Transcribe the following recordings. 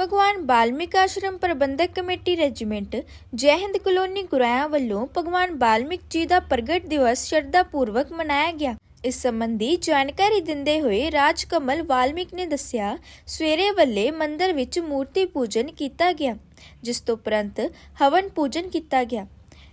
ਭਗਵਾਨ ਬਾਲਮਿਕ ਆਸ਼ਰਮ ਪ੍ਰਬੰਧਕ committee regiment, Jai Hind colony ਗੁਰਾਇਆ ਵੱਲੋਂ ਭਗਵਾਨ ਬਾਲਮਿਕ ਜੀ ਦਾ ਪ੍ਰਗਟ ਦਿਵਸ ਸ਼ਰਧਾ ਪੂਰਵਕ ਮਨਾਇਆ ਗਿਆ। ਇਸ ਸੰਬੰਧੀ ਜਾਣਕਾਰੀ ਦਿੰਦੇ ਹੋਏ ਰਾਜ ਕਮਲ ਵਾਲਮੀਕ ਨੇ ਦੱਸਿਆ, ਸਵੇਰੇ ਵੱਲੇ ਮੰਦਿਰ ਵਿੱਚ ਮੂਰਤੀ ਪੂਜਨ ਕੀਤਾ ਗਿਆ, ਜਿਸ ਤੋਂ ਉਪਰੰਤ ਹਵਨ ਪੂਜਨ ਕੀਤਾ ਗਿਆ।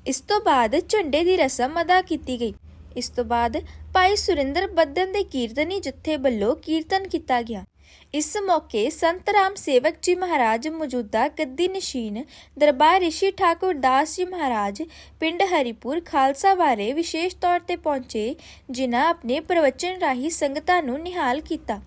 ਇਸ ਤੋਂ ਬਾਅਦ ਝੰਡੇ ਦੀ ਰਸਮ ਅਦਾ ਕੀਤੀ ਗਈ। ਇਸ ਤੋਂ ਬਾਅਦ ਭਾਈ ਸੁਰਿੰਦਰ ਬੱਦਨ ਦੇ ਕੀਰਤਨੀ ਜਥੇ ਵੱਲੋਂ ਕੀਰਤਨ ਕੀਤਾ ਗਿਆ। ਇਸ ਮੌਕੇ ਸੰਤ ਰਾਮ ਸੇਵਕ ਜੀ ਮਹਾਰਾਜ ਮੌਜੂਦਾ ਗੱਦੀ ਨਸ਼ੀਨ ਦਰਬਾਰ ਰਿਸ਼ੀ ਠਾਕੁਰ ਦਾਸ ਜੀ ਮਹਾਰਾਜ ਪਿੰਡ ਹਰੀਪੁਰ ਖਾਲਸਾ ਬਾਰੇ ਵਿਸ਼ੇਸ਼ ਤੌਰ ਤੇ ਪਹੁੰਚੇ, ਜਿਨ੍ਹਾਂ ਆਪਣੇ ਪ੍ਰਵਚਨ ਰਾਹੀਂ ਸੰਗਤਾਂ ਨੂੰ ਨਿਹਾਲ ਕੀਤਾ।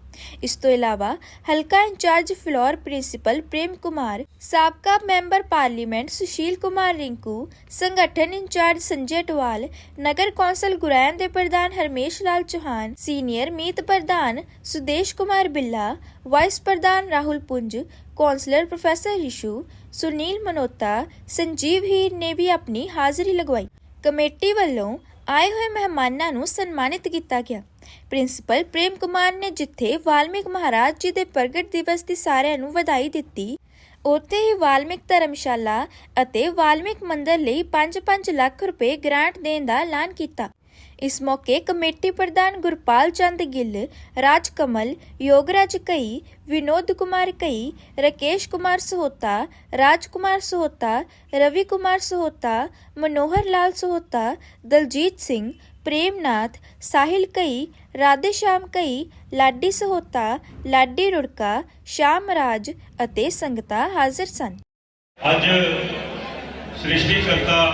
ਇਸ ਤੋਂ ਇਲਾਵਾ ਹਲਕਾ ਇੰਚਾਰਜ ਫਲੋਰ ਪ੍ਰਿੰਸੀਪਲ ਪ੍ਰੇਮ ਕੁਮਾਰ, ਸਾਬਕਾ ਮੈਂਬਰ ਪਾਰਲੀਮੈਂਟ ਸੁਸ਼ੀਲ ਕੁਮਾਰ ਰਿੰਕੂ, ਸੰਗਠਨ ਇੰਚਾਰਜ ਸੰਜੇ ਟਵਾਲ, ਨਗਰ ਕੌਂਸਲ ਗੁਰੈਨ ਦੇ ਪ੍ਰਧਾਨ ਹਰਮੇਸ਼ ਲਾਲ ਚੌਹਾਨ, ਸੀਨੀਅਰ ਮੀਤ ਪ੍ਰਧਾਨ ਸੁਦੇਸ਼ ਕੁਮਾਰ ਬਿੱਲਾ, ਵਾਈਸ ਪ੍ਰਧਾਨ ਰਾਹੁਲ ਪੁੰਜ, ਕੌਂਸਲਰ ਪ੍ਰੋਫੈਸਰ ਰਿਸ਼ੂ, ਸੁਨੀਲ ਮਨੋਤਾ, ਸੰਜੀਵ ਹੀਰ ਨੇ ਵੀ ਆਪਣੀ ਹਾਜ਼ਰੀ ਲਗਵਾਈ। ਕਮੇਟੀ ਵੱਲੋਂ ਆਏ ਹੋਏ ਮਹਿਮਾਨਾਂ ਨੂੰ ਸਨਮਾਨਿਤ ਕੀਤਾ ਗਿਆ। ਪ੍ਰਿੰਸੀਪਲ ਪ੍ਰੇਮ ਕੁਮਾਰ ਨੇ ਜਿੱਥੇ ਵਾਲਮੀਕ ਮਹਾਰਾਜ ਜੀ ਦੇ ਪ੍ਰਗਟ ਦਿਵਸ ਦੀ ਸਾਰਿਆਂ ਨੂੰ ਵਧਾਈ ਦਿੱਤੀ, ਉੱਥੇ ਹੀ ਵਾਲਮੀਕ ਧਰਮਸ਼ਾਲਾ ਅਤੇ ਵਾਲਮੀਕ ਮੰਦਰ ਲਈ 5-5 ਲੱਖ ਰੁਪਏ ਗ੍ਰਾਂਟ ਦੇਣ ਦਾ ਐਲਾਨ ਕੀਤਾ। ਇਸ ਮੌਕੇ ਕਮੇਟੀ ਪ੍ਰਧਾਨ ਗੁਰਪਾਲ ਚੰਦ ਗਿੱਲ ਰਾਜ ਕਮਲ ਯੋਗਰਾਜ ਕਈ, ਵਿਨੋਦ ਕੁਮਾਰ ਕਈ, ਰਕੇਸ਼ ਕੁਮਾਰ ਸਹੋਤਾ ਰਾਜ ਕੁਮਾਰ ਸਹੋਤਾ, ਰਵੀ ਕੁਮਾਰ ਸਹੋਤਾ, ਮਨੋਹਰ ਲਾਲ ਸਹੋਤਾ, ਦਲਜੀਤ ਸਿੰਘ, ਪ੍ਰੇਮਨਾਥ, ਸਾਹਿਲ ਕਈ, ਰਾਧੇ ਸ਼ਾਮ ਕਈ, ਲਾਡੀ ਸਹੋਤਾ, ਲਾਡੀ ਰੁੜਕਾ, ਸ਼ਾਮ ਰਾਜ ਅਤੇ ਸੰਗਤਾਂ ਹਾਜ਼ਰ ਸਨ। ਅੱਜ ਸ੍ਰਿਸ਼ਟੀ ਕਰਤਾ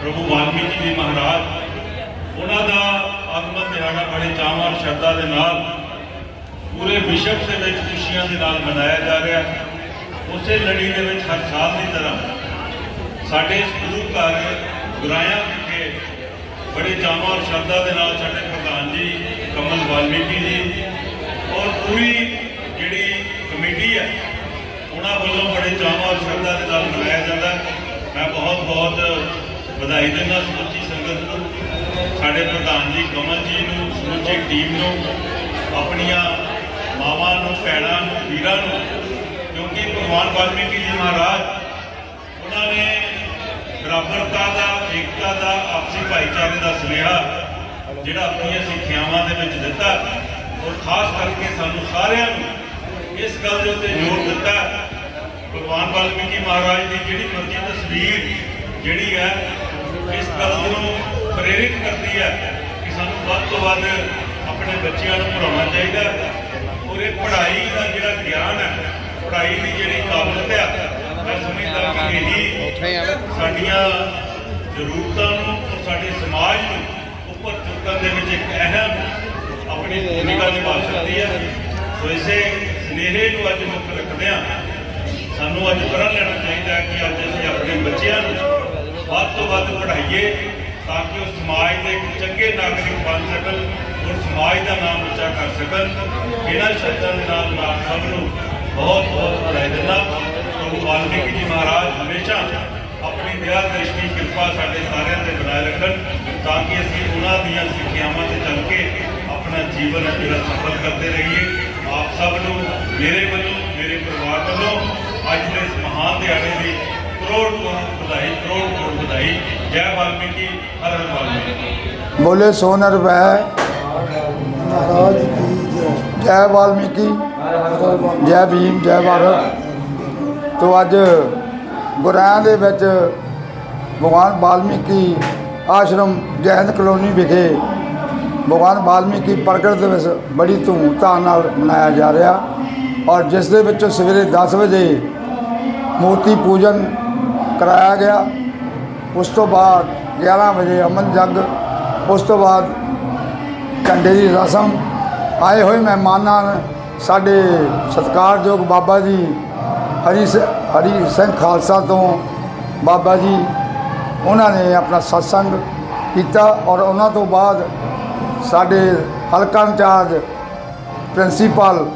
ਪ੍ਰਭੂ ਵਾਲਮੀਕੀ ਜੀ ਮਹਾਰਾਜ ਉਹਨਾਂ ਦਾ ਆਗਮਨ ਦਿਹਾੜਾ ਬੜੇ ਚਾਵਾਂ ਔਰ ਸ਼ਰਧਾ ਦੇ ਨਾਲ ਪੂਰੇ ਵਿਸ਼ਵ ਦੇ ਵਿੱਚ ਖੁਸ਼ੀਆਂ ਦੇ ਨਾਲ ਮਨਾਇਆ ਜਾ ਰਿਹਾ ਹੈ। ਉਸੇ ਲੜੀ ਦੇ ਵਿੱਚ ਹਰ ਸਾਲ ਦੀ ਤਰ੍ਹਾਂ ਸਾਡੇ ਗੁਰੂ ਘਰ ਗੁਰਾਇਆ ਵਿਖੇ ਬੜੇ ਚਾਵਾਂ ਔਰ ਸ਼ਰਧਾ ਦੇ ਨਾਲ ਸਾਡੇ ਪ੍ਰਧਾਨ ਜੀ, ਕਮਲ ਵਾਲਮੀਕੀ ਜੀ ਔਰ ਪੂਰੀ ਜਿਹੜੀ ਕਮੇਟੀ ਹੈ, ਉਹਨਾਂ ਵੱਲੋਂ ਬੜੇ ਚਾਵਾਂ ਔਰ ਸ਼ਰਧਾ ਦੇ ਨਾਲ ਮਨਾਇਆ ਜਾਂਦਾ ਮੈਂ ਬਹੁਤ ਬਹੁਤ ਵਧਾਈ ਦਿੰਦਾ ਸਮੁੱਚੀ ਸੰਗਤ ਨੂੰ। ਸਾਡੇ ਪ੍ਰਧਾਨ ਜੀ ਕਮਲ ਜੀ ਨੂੰ ਸਮੁੱਚੀ ਟੀਮ ਨੂੰ, ਆਪਣੀਆਂ ਮਾਵਾਂ ਨੂੰ, ਭੈਣਾਂ ਨੂੰ, ਵੀਰਾਂ ਨੂੰ, ਕਿਉਂਕਿ ਭਗਵਾਨ ਵਾਲਮੀਕੀ ਜੀ ਮਹਾਰਾਜ, ਉਹਨਾਂ ਨੇ ਬਰਾਬਰਤਾ ਦਾ, ਏਕਤਾ ਦਾ, ਆਪਸੀ ਭਾਈਚਾਰੇ ਦਾ ਸੁਨੇਹਾ ਜਿਹੜਾ ਆਪਣੀਆਂ ਸਿੱਖਿਆਵਾਂ ਦੇ ਵਿੱਚ ਦਿੱਤਾ ਔਰ ਖਾਸ ਕਰਕੇ ਸਾਨੂੰ ਸਾਰਿਆਂ ਨੂੰ ਇਸ ਗੱਲ ਦੇ ਉੱਤੇ ਜ਼ੋਰ ਦਿੱਤਾ। ਭਗਵਾਨ ਵਾਲਮੀਕੀ ਮਹਾਰਾਜ ਦੀ ਜਿਹੜੀ ਮਰਜ਼ੀ ਤਸਵੀਰ ਜਿਹੜੀ ਹੈ, ਇਸ ਗੱਲ ਨੂੰ ਪ੍ਰੇਰਿਤ ਕਰਦੀ ਹੈ ਕਿ ਸਾਨੂੰ ਵੱਧ ਤੋਂ ਵੱਧ ਆਪਣੇ ਬੱਚਿਆਂ ਨੂੰ ਪੜਾਉਣਾ ਚਾਹੀਦਾ ਔਰ ਇਹ ਪੜ੍ਹਾਈ ਦਾ ਜਿਹੜਾ ਗਿਆਨ ਹੈ, ਪੜ੍ਹਾਈ ਦੀ ਜਿਹੜੀ ਕਾਬਲੀਅਤ ਹੈ, ਮੈਂ ਸਮਝਦਾ ਕਿ ਇਹੀ ਸਾਡੀਆਂ ਜ਼ਰੂਰਤਾਂ ਨੂੰ ਔਰ ਸਾਡੇ ਸਮਾਜ ਨੂੰ ਉੱਪਰ ਚੁੱਕਣ ਦੇ ਵਿੱਚ ਇੱਕ ਅਹਿਮ ਆਪਣੀ ਭੂਮਿਕਾ ਨਿਭਾ ਸਕਦੀ ਹੈ। ਸੋ ਇਸੇ ਸਨੇਹੇ ਨੂੰ ਅੱਜ ਮੁੱਖ ਰੱਖਦਿਆਂ ਸਾਨੂੰ ਅੱਜ ਪ੍ਰਣ ਲੈਣਾ ਚਾਹੀਦਾ ਕਿ ਅੱਜ ਅਸੀਂ ਆਪਣੇ ਬੱਚਿਆਂ ਨੂੰ ਵੱਧ ਤੋਂ ਵੱਧ ਪੜ੍ਹਾਈਏ। ਤਾਂ ਕਿ ਉਹ ਸਮਾਜ ਦੇ ਇੱਕ ਚੰਗੇ ਨਾਗਰਿਕ ਬਣ ਸਕਣ ਔਰ ਸਮਾਜ ਦਾ ਨਾਮ ਉੱਚਾ ਕਰ ਸਕਣ। ਇਹਨਾਂ ਸ਼ਬਦਾਂ ਦੇ ਨਾਲ ਮੈਂ ਆਪ ਸਭ ਨੂੰ ਬਹੁਤ ਬਹੁਤ ਵਧਾਈ ਦਿੰਦਾ। ਪ੍ਰਭੂ ਵਾਲਮੀਕੀ ਜੀ ਮਹਾਰਾਜ ਹਮੇਸ਼ਾ ਆਪਣੀ ਦਇਆ ਦ੍ਰਿਸ਼ਟੀ ਕਿਰਪਾ ਸਾਡੇ ਸਾਰਿਆਂ ਤੇ ਬਣਾਏ ਰੱਖਣ ਤਾਂ ਕਿ ਅਸੀਂ ਉਹਨਾਂ ਦੀਆਂ ਸਿੱਖਿਆਵਾਂ ਤੇ ਚੱਲ ਕੇ ਆਪਣਾ ਜੀਵਨ ਹੈ ਜਿਹੜਾ ਸਫਲ ਕਰਦੇ ਰਹੀਏ। ਆਪ ਸਭ ਨੂੰ, ਮੇਰੇ ਵੱਲੋਂ, ਮੇਰੇ ਪਰਿਵਾਰ ਵੱਲੋਂ ਅੱਜ ਦੇ ਇਸ ਮਹਾਨ ਦਿਹਾੜੇ ਦੀ ਕਰੋੜ ਕਰੋੜ ਵਧਾਈ, ਕਰੋੜ ਕਰੋੜ ਵਧਾਈ। ਜੈ ਵਾਲਮੀਕੀ ਹਰ ਹਰ ਬੋਲੇ ਸੋਨਰ ਵੈ। ਮਹਾਰਾਜ ਕੀ ਜੈ। ਜੈ ਵਾਲਮੀਕੀ। ਜੈ ਭੀਮ, ਜੈ ਭਾਰਤ। ਤੋਂ ਅੱਜ ਗੁਰਾਂ ਦੇ ਵਿੱਚ ਭਗਵਾਨ ਵਾਲਮੀਕੀ ਆਸ਼ਰਮ ਜੈਨ ਕਲੋਨੀ ਵਿਖੇ ਭਗਵਾਨ ਵਾਲਮੀਕੀ ਪ੍ਰਗਟ ਦਿਵਸ ਬੜੀ ਧੂਮਧਾਮ ਨਾਲ ਮਨਾਇਆ ਜਾ ਰਿਹਾ ਔਰ ਜਿਸ ਦੇ ਵਿੱਚ ਸਵੇਰੇ 10 ਵਜੇ ਮੂਰਤੀ ਪੂਜਨ ਕਰਾਇਆ ਗਿਆ। ਉਸ ਤੋਂ ਬਾਅਦ 11 ਵਜੇ ਅਮਨ ਜੰਗ ਉਸ ਤੋਂ ਬਾਅਦ ਝੰਡੇ ਦੀ ਰਸਮ ਆਏ ਹੋਏ ਮਹਿਮਾਨਾਂ ਸਾਡੇ ਸਤਿਕਾਰਯੋਗ ਬਾਬਾ ਜੀ ਹਰੀ ਸ- ਹਰੀ ਸਿੰਘ ਖਾਲਸਾ ਤੋਂ ਬਾਬਾ ਜੀ, ਉਹਨਾਂ ਨੇ ਆਪਣਾ ਸਤਸੰਗ ਕੀਤਾ ਔਰ ਉਹਨਾਂ ਤੋਂ ਬਾਅਦ ਸਾਡੇ ਹਲਕਾ ਇੰਚਾਰਜ ਪ੍ਰਿੰਸੀਪਲ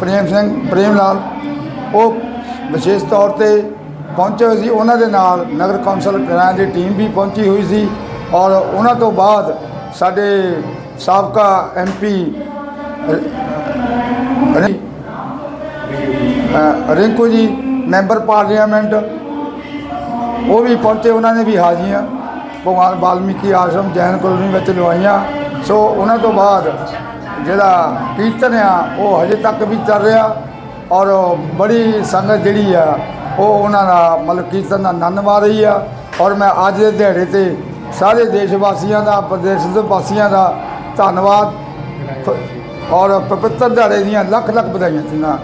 ਪ੍ਰੇਮ ਸਿੰਘ ਪ੍ਰੇਮ ਲਾਲ, ਉਹ ਵਿਸ਼ੇਸ਼ ਤੌਰ ਤੇ ਪਹੁੰਚੇ ਹੋਏ ਸੀ। ਉਹਨਾਂ ਦੇ ਨਾਲ ਨਗਰ ਕੌਂਸਲ ਕਿਰਾਂ ਦੀ ਟੀਮ ਵੀ ਪਹੁੰਚੀ ਹੋਈ ਸੀ। ਔਰ ਉਹਨਾਂ ਤੋਂ ਬਾਅਦ ਸਾਡੇ ਸਾਬਕਾ ਐਮਪੀ ਅ, ਰਿੰਕੂ ਜੀ ਮੈਂਬਰ ਪਾਰਲੀਮੈਂਟ ਉਹ ਵੀ ਪਹੁੰਚੇ ਉਹਨਾਂ ਨੇ ਵੀ ਹਾਜ਼ਰੀਆਂ। ਭਗਵਾਨ ਵਾਲਮੀਕੀ ਆਸ਼ਰਮ ਜੈਨ ਕਲੋਨੀ ਵਿੱਚ ਲਵਾਈਆਂ। ਸੋ ਉਹਨਾਂ ਤੋਂ ਬਾਅਦ ਜਿਹੜਾ ਕੀਰਤਨ ਆ ਉਹ ਹਜੇ ਤੱਕ ਵੀ ਚੱਲ ਰਿਹਾ। ਔਰ ਬੜੀ ਸੰਗਤ ਜਿਹੜੀ ਆ ਉਹ ਉਹਨਾਂ ਦਾ ਮਤਲਬ ਕੀਰਤਨ ਦਾ ਆਨੰਦ ਮਾਰ ਰਹੀ ਆ। ਔਰ ਮੈਂ ਅੱਜ ਦੇ ਦਿਹਾੜੇ ਤੇ ਸਾਰੇ ਦੇਸ਼ ਵਾਸੀਆਂ ਦਾ, ਪ੍ਰਦੇਸ਼ ਦੇ ਵਾਸੀਆਂ ਦਾ ਧੰਨਵਾਦ। ਔਰ ਪਵਿੱਤਰ ਦਿਹਾੜੇ ਦੀਆਂ ਲੱਖ ਲੱਖ ਵਧਾਈਆਂ। ਦਿੰਦਾ